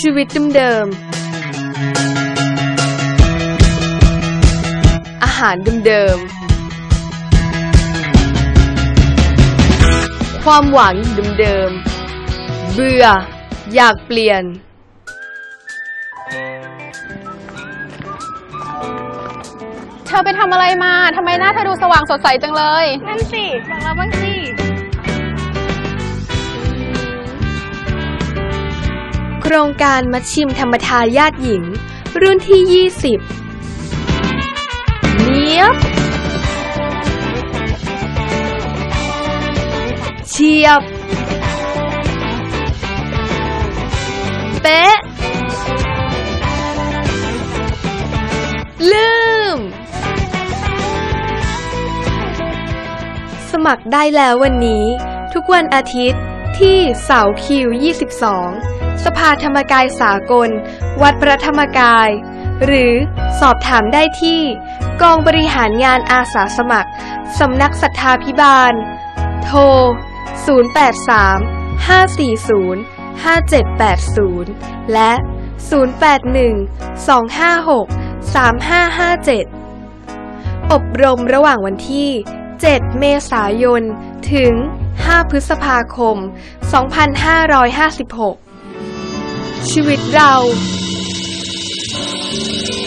ชีวิตเดิมๆ อาหารเดิมๆ ความหวังเดิมๆ เบื่อ อยากเปลี่ยน เธอไปทำอะไรมา ทำไมหน้าเธอดูสว่างสดใสจังเลย นั่นสิบอกเราบ้างสิ ครงการมัชชิมธรรมทายาทหญิง รุ่นที่ 20เนี้ยบเฉียบ เป๊ะ ลืม สมัครได้แล้ววันนี้ ทุกวันอาทิตย์ที่เสาคิว 22 สภาธรรมกายสากล วัดพระธรรมกาย หรือสอบถามได้ที่ กองบริหารงานอาสาสมัคร สำนักสัทธาพิบาล โทร 083 540 5780 และ 081 256 3557 อบรมระหว่างวันที่ 7 เมษายน ถึง 5 พฤษภาคม 2556 ชีวิตเรา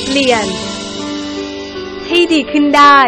เปลี่ยน ให้ดีขึ้นได้